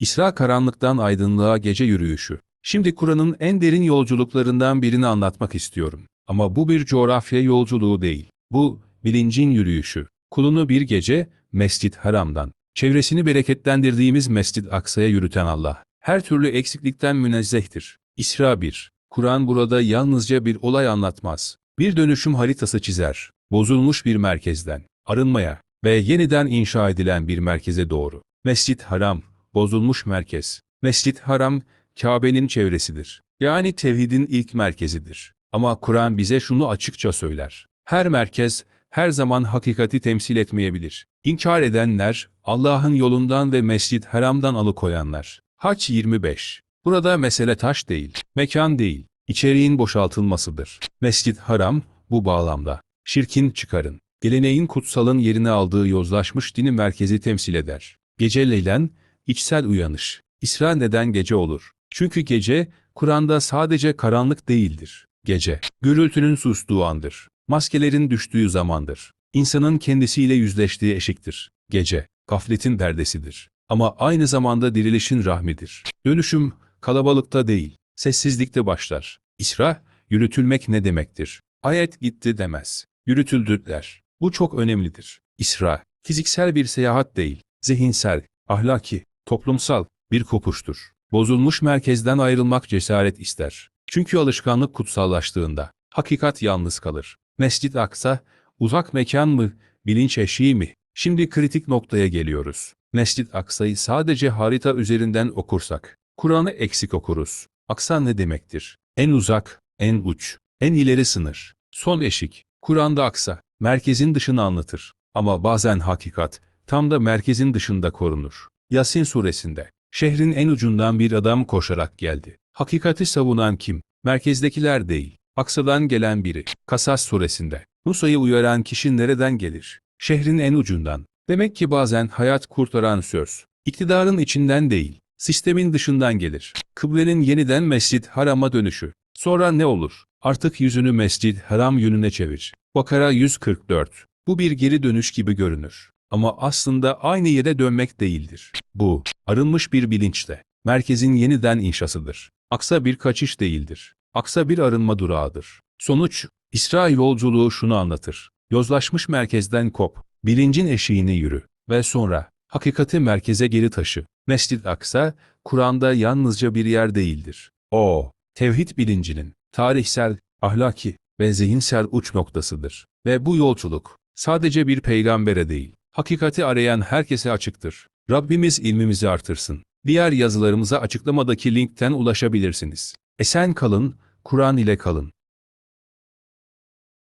İsra karanlıktan aydınlığa gece yürüyüşü. Şimdi Kur'an'ın en derin yolculuklarından birini anlatmak istiyorum. Ama bu bir coğrafya yolculuğu değil. Bu, bilincin yürüyüşü. Kulunu bir gece, Mescid Haram'dan, çevresini bereketlendirdiğimiz Mescid Aksa'ya yürüten Allah, her türlü eksiklikten münezzehtir. İsra 1. Kur'an burada yalnızca bir olay anlatmaz. Bir dönüşüm haritası çizer. Bozulmuş bir merkezden, arınmaya ve yeniden inşa edilen bir merkeze doğru. Mescid Haram, bozulmuş merkez. Mescid Haram, Kabe'nin çevresidir. Yani tevhidin ilk merkezidir. Ama Kur'an bize şunu açıkça söyler. Her merkez, her zaman hakikati temsil etmeyebilir. İnkar edenler, Allah'ın yolundan ve Mescid Haram'dan alıkoyanlar. Haç 25. Burada mesele taş değil, mekan değil, içeriğin boşaltılmasıdır. Mescid Haram, bu bağlamda, şirkin çıkarın, geleneğin kutsalın yerini aldığı yozlaşmış dini merkezi temsil eder. Gece leylen, içsel uyanış. İsra neden gece olur? Çünkü gece, Kur'an'da sadece karanlık değildir. Gece, gürültünün sustuğu andır. Maskelerin düştüğü zamandır. İnsanın kendisiyle yüzleştiği eşiktir. Gece, gafletin perdesidir. Ama aynı zamanda dirilişin rahmidir. Dönüşüm, kalabalıkta değil, sessizlikte başlar. İsra, yürütülmek ne demektir? Ayet gitti demez. Yürütüldü der. Bu çok önemlidir. İsra, fiziksel bir seyahat değil, zihinsel, ahlaki, toplumsal bir kopuştur. Bozulmuş merkezden ayrılmak cesaret ister. Çünkü alışkanlık kutsallaştığında, hakikat yalnız kalır. Mescid Aksa, uzak mekan mı, bilinç eşiği mi? Şimdi kritik noktaya geliyoruz. Mescid Aksa'yı sadece harita üzerinden okursak, Kur'an'ı eksik okuruz. Aksa ne demektir? En uzak, en uç, en ileri sınır. Son eşik. Kur'an'da Aksa, merkezin dışını anlatır. Ama bazen hakikat, tam da merkezin dışında korunur. Yasin suresinde, şehrin en ucundan bir adam koşarak geldi. Hakikati savunan kim? Merkezdekiler değil. Aksa'dan gelen biri. Kasas suresinde. Musa'yı uyaran kişi nereden gelir? Şehrin en ucundan. Demek ki bazen hayat kurtaran söz. iktidarın içinden değil, sistemin dışından gelir. Kıblenin yeniden Mescid Haram'a dönüşü. Sonra ne olur? Artık yüzünü Mescid Haram yönüne çevir. Bakara 144. Bu bir geri dönüş gibi görünür. Ama aslında aynı yere dönmek değildir. Bu, arınmış bir bilinçle, merkezin yeniden inşasıdır. Aksa bir kaçış değildir. Aksa bir arınma durağıdır. Sonuç, İsra yolculuğu şunu anlatır. Yozlaşmış merkezden kop, bilincin eşiğini yürü ve sonra hakikati merkeze geri taşı. Mescid Aksa, Kur'an'da yalnızca bir yer değildir. O, tevhid bilincinin tarihsel, ahlaki ve zihinsel uç noktasıdır. Ve bu yolculuk sadece bir peygambere değil, hakikati arayan herkese açıktır. Rabbimiz ilmimizi artırsın. Diğer yazılarımıza açıklamadaki linkten ulaşabilirsiniz. Esen kalın, Kur'an ile kalın.